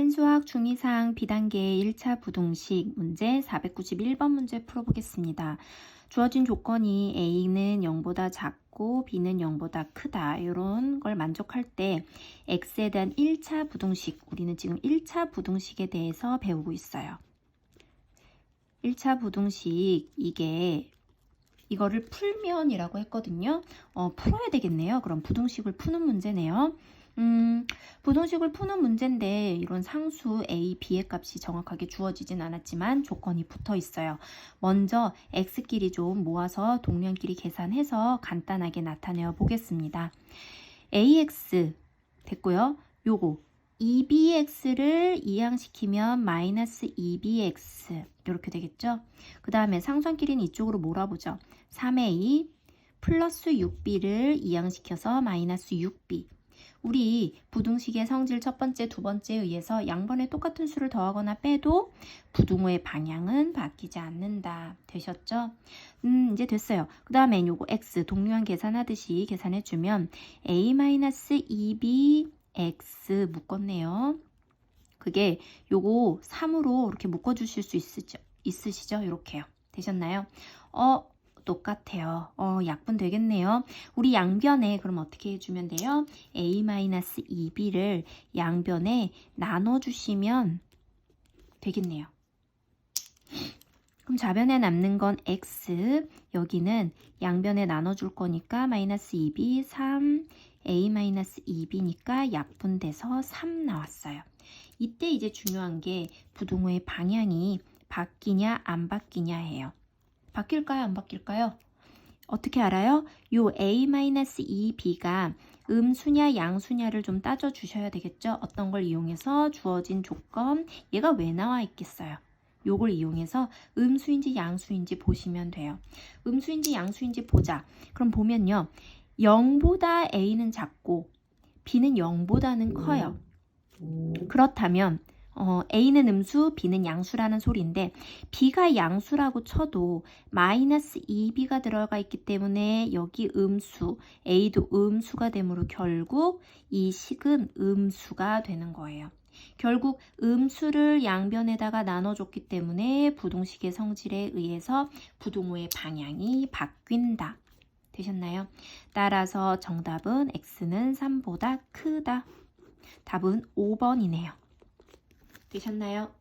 센수학 중2상 비단계 1차 부동식 문제 491번 문제 풀어보겠습니다. 주어진 조건이 A는 0보다 작고 B는 0보다 크다 이런 걸 만족할 때 X에 대한 1차 부동식 우리는 지금 1차 부동식에 대해서 배우고 있어요. 1차 부동식 이게 이거를 풀면이라고 했거든요. 어, 풀어야 되겠네요. 그럼 부동식을 푸는 문제네요. 음, 부동식을 푸는 문제인데 이런 상수 a, b의 값이 정확하게 주어지진 않았지만 조건이 붙어 있어요. 먼저 x끼리 좀 모아서 동량끼리 계산해서 간단하게 나타내어 보겠습니다. ax 됐고요. 요거 2bx를 이항시키면 마이너스 2bx 이렇게 되겠죠. 그 다음에 상수항끼리는 이쪽으로 몰아보죠. 3a 플러스 6b를 이항시켜서 마이너스 6b 우리 부등식의 성질 첫 번째, 두 번째에 의해서 양번에 똑같은 수를 더하거나 빼도 부등호의 방향은 바뀌지 않는다. 되셨죠? 음, 이제 됐어요. 그 다음에 요거 x 동류한 계산하듯이 계산해주면 a-2b x 묶었네요. 그게 요거 3으로 이렇게 묶어 주실 수 있으죠? 있으시죠? 이렇게요. 되셨나요? 어, 똑같아요. 어, 약분 되겠네요. 우리 양변에 그럼 어떻게 해주면 돼요? a-2b를 양변에 나눠주시면 되겠네요. 그럼 좌변에 남는 건 x, 여기는 양변에 나눠줄 거니까 마이너스 2b, 3, a-2b니까 약분돼서 3 나왔어요. 이때 이제 중요한 게 부동호의 방향이 바뀌냐 안 바뀌냐예요. 바뀔까요? 안 바뀔까요? 어떻게 알아요? 요 a-2b가 음수냐 양수냐를 좀 따져 주셔야 되겠죠? 어떤 걸 이용해서 주어진 조건 얘가 왜 나와 있겠어요? 요걸 이용해서 음수인지 양수인지 보시면 돼요. 음수인지 양수인지 보자. 그럼 보면요. 0보다 a는 작고 b는 0보다는 커요. 그렇다면 어, A는 음수, B는 양수라는 소리인데 B가 양수라고 쳐도 마이너스 2B가 들어가 있기 때문에 여기 음수, A도 음수가 되므로 결국 이 식은 음수가 되는 거예요. 결국 음수를 양변에다가 나눠줬기 때문에 부동식의 성질에 의해서 부동호의 방향이 바뀐다. 되셨나요? 따라서 정답은 X는 3보다 크다. 답은 5번이네요. 되셨나요?